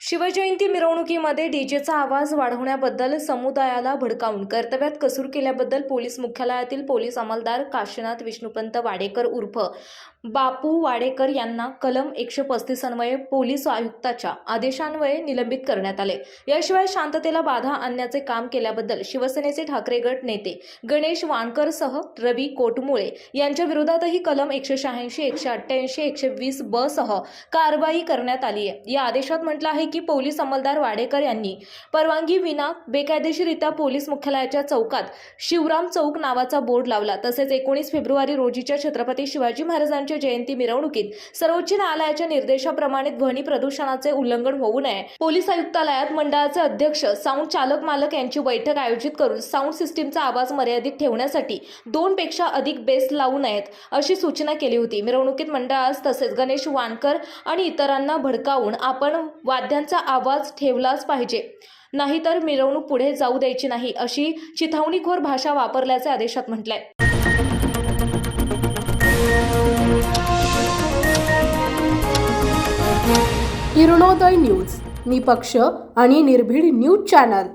शिवजयंती मिरवणुकीमध्ये डीजेचा आवाज वाढवण्याबद्दल समुदायाला भडकावून कर्तव्यात कसूर केल्याबद्दल पोलीस मुख्यालयातील पोलीस अंमलदार काशीनाथ विष्णुपंत वाडेकर उर्फ बापू वाडेकर यांना कलम एकशे पस्तीस अन्वये पोलीस आयुक्ताच्या आदेशान्वये निलंबित करण्यात आले. याशिवाय शांततेला बाधा आणण्याचे काम केल्याबद्दल शिवसेनेचे ठाकरे गट नेते गणेश वानकरसह रवी कोटमुळे यांच्या विरोधातही कलम एकशे शहाऐंशी एकशे अठ्ठ्याऐंशी एकशे वीस ब सह कारवाई करण्यात आली आहे या आदेशात म्हटलं आहे की पोलीस अंमलदार वाडेकर यांनी परवानगी विना बेकायदेशीरित्या पोलीस मुख्यालयाच्या चौकात शिवराम चौक नावाचा बोर्ड लावला. तसेच एकोणीस फेब्रुवारी रोजीच्या छत्रपती शिवाजी महाराजांच्या जयंती मिरवणुकीत सर्वोच्च न्यायालयाच्या निर्देशाप्रमाणे ध्वनी प्रदूषणाचे उल्लंघन होऊ नये. पोलीस आयुक्तालयात मंडळाचे अध्यक्ष साऊंड चालक मालक यांची बैठक आयोजित करून साऊंड सिस्टीमचा आवाज मर्यादित ठेवण्यासाठी दोन पेक्षा अधिक बेस लावू नयेत अशी सूचना केली होती. मिरवणुकीत मंडळास तसेच गणेश वानकर आणि इतरांना भडकावून आपण वाद्या वाद्यांचा आवाज ठेवलाच पाहिजे. नाहीतर मिरवणूक पुढे जाऊ द्यायची नाही अशी चिथावणीखोर भाषा वापरल्याचे आदेशात म्हटलंय. किरणोदय न्यूज निपक्ष आणि निर्भीड न्यूज चॅनल.